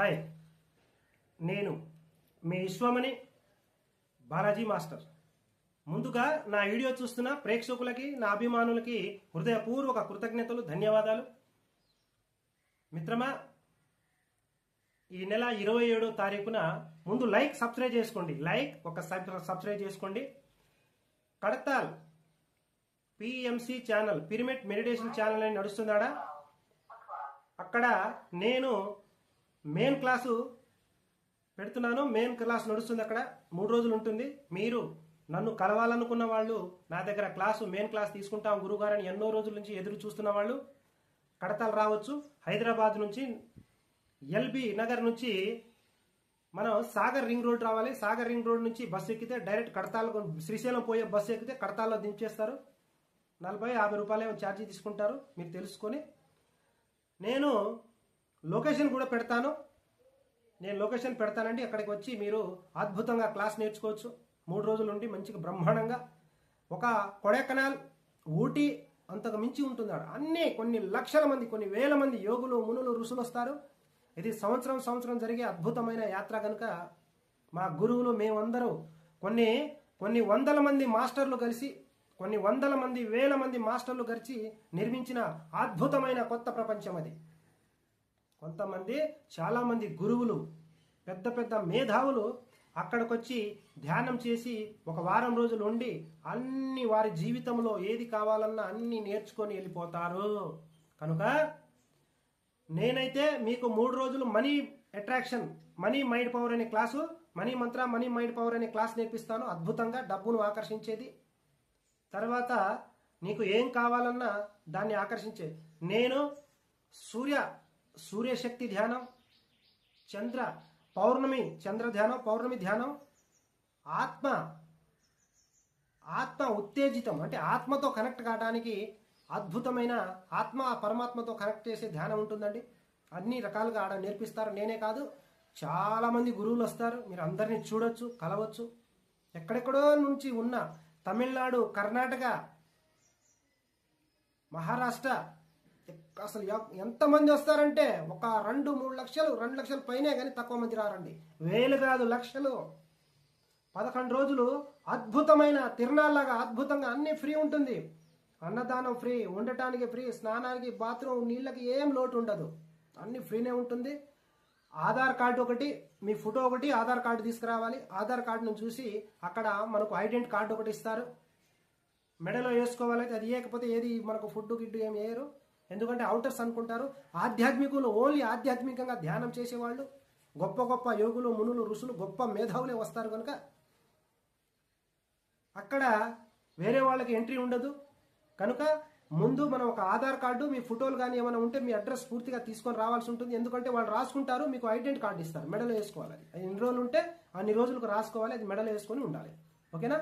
Hi. నేను మీ Vishwamani Balaji master. ముందుగా నా వీడియో చూస్తున్న ప్రేక్షకులకి నా అభిమానులకి హృదయపూర్వక కృతజ్ఞతలు ధన్యవాదాలు. మిత్రమా ఈ నెల ఇరవై ఏడో తారీఖున ముందు లైక్ సబ్స్క్రైబ్ చేసుకోండి. లైక్ ఒక సబ్- సబ్స్క్రైబ్ చేసుకోండి. Kadthal PMC channel pyramid meditation channel అని నడుస్తున్నాడా అక్కడ నేను మెయిన్ క్లాసు పెడుతున్నాను మెయిన్ క్లాస్ నడుస్తుంది అక్కడ. మూడు రోజులు ఉంటుంది. మీరు నన్ను కలవాలనుకున్న వాళ్ళు నా దగ్గర క్లాసు మెయిన్ క్లాస్ తీసుకుంటాం గురుగారని ఎన్నో రోజుల నుంచి ఎదురు చూస్తున్న వాళ్ళు కడతాలు రావచ్చు. హైదరాబాద్ నుంచి ఎల్బి నగర్ నుంచి మనం సాగర్ రింగ్ రోడ్ రావాలి. సాగర్ రింగ్ రోడ్ నుంచి బస్సు ఎక్కితే డైరెక్ట్ కడతాలకు శ్రీశైలం పోయే బస్సు ఎక్కితే కడతాల్లో దించేస్తారు. నలభై యాభై రూపాయలు ఏమో ఛార్జీ తీసుకుంటారు. మీరు తెలుసుకొని నేను లొకేషన్ కూడా పెడతాను. నేను లొకేషన్ పెడతానండి. అక్కడికి వచ్చి మీరు అద్భుతంగా క్లాస్ నేర్చుకోవచ్చు. మూడు రోజులు నుండి మంచిగా బ్రహ్మాండంగా. ఒక కొడైకెనాల్ ఊటీ అంతకు మించి ఉంటుంది ఆడ అన్నీ కొన్ని లక్షల మంది కొన్ని వేల మంది యోగులు మునులు ఋషులు వస్తారు. ఇది సంవత్సరం సంవత్సరం జరిగే అద్భుతమైన యాత్ర కనుక మా గురువులు మేమందరూ కొన్ని కొన్ని వందల మంది మాస్టర్లు కలిసి కొన్ని వందల మంది వేల మంది మాస్టర్లు కలిసి నిర్మించిన అద్భుతమైన కొత్త ప్రపంచం అది. కొంతమంది చాలామంది గురువులు పెద్ద పెద్ద మేధావులు అక్కడికొచ్చి ధ్యానం చేసి ఒక వారం రోజులు ఉండి అన్ని వారి జీవితంలో ఏది కావాలన్నా అన్ని నేర్చుకొని వెళ్ళిపోతారు. కనుక నేనైతే మీకు మూడు రోజులు money attraction money mind power అనే class money mantra money mind power అనే క్లాస్ నేర్పిస్తాను. అద్భుతంగా డబ్బును ఆకర్షించేది. తర్వాత నీకు ఏం కావాలన్నా దాన్ని ఆకర్షించేది నేను సూర్య సూర్యశక్తి ధ్యానం చంద్ర పౌర్ణమి చంద్ర ధ్యానం పౌర్ణమి ధ్యానం ఆత్మ ఆత్మ ఉత్తేజితం అంటే ఆత్మతో కనెక్ట్ కావడానికి అద్భుతమైన ఆత్మ పరమాత్మతో కనెక్ట్ చేసే ధ్యానం ఉంటుందండి. అన్ని రకాలుగా ఆడ నేర్పిస్తారు. నేనే కాదు చాలామంది గురువులు వస్తారు. మీరు అందరినీ చూడొచ్చు కలవచ్చు. ఎక్కడెక్కడో నుంచి ఉన్న తమిళనాడు కర్ణాటక మహారాష్ట్ర అసలు ఎంతమంది వస్తారంటే ఒక రెండు మూడు లక్షలు రెండు లక్షల పైనే కానీ తక్కువ మంది రారండి. వేలు కాదు లక్షలు. పదకొండు రోజులు అద్భుతమైన తిరణాల్లాగా అద్భుతంగా అన్నీ ఫ్రీ ఉంటుంది. అన్నదానం ఫ్రీ ఉండటానికి ఫ్రీ స్నానానికి బాత్రూమ్ నీళ్ళకి ఏం లోటు ఉండదు. అన్నీ ఫ్రీనే ఉంటుంది. ఆధార్ కార్డు ఒకటి మీ ఫోటో ఒకటి ఆధార్ కార్డు తీసుకురావాలి. ఆధార్ కార్డును చూసి అక్కడ మనకు ఐడెంటి కార్డు ఒకటి ఇస్తారు. మెడలో వేసుకోవాలి. అది వేయకపోతే ఏది మనకు ఫుడ్ గిడ్డు ఏమి వేయరు. ఎందుకంటే అవుటర్స్ అనుకుంటారు. ఆధ్యాత్మికులు ఓన్లీ ఆధ్యాత్మికంగా ధ్యానం చేసేవాళ్ళు. గొప్ప గొప్ప యోగులు మునులు ఋషులు గొప్ప మేధావులే వస్తారు కనుక. అక్కడ వేరే వాళ్ళకి ఎంట్రీ ఉండదు. కనుక ముందు మనం ఒక ఆధార్ కార్డు మీ ఫోటోలు కానీ ఏమైనా ఉంటే మీ అడ్రస్ పూర్తిగా తీసుకొని రావాల్సి ఉంటుంది. ఎందుకంటే వాళ్ళు రాసుకుంటారు మీకు ఐడెంటి కార్డు ఇస్తారు. మెడలో వేసుకోవాలి. అది ఎన్ని రోజులు ఉంటే అన్ని రోజులకు రాసుకోవాలి అది మెడలో వేసుకొని ఉండాలి. ఓకేనా?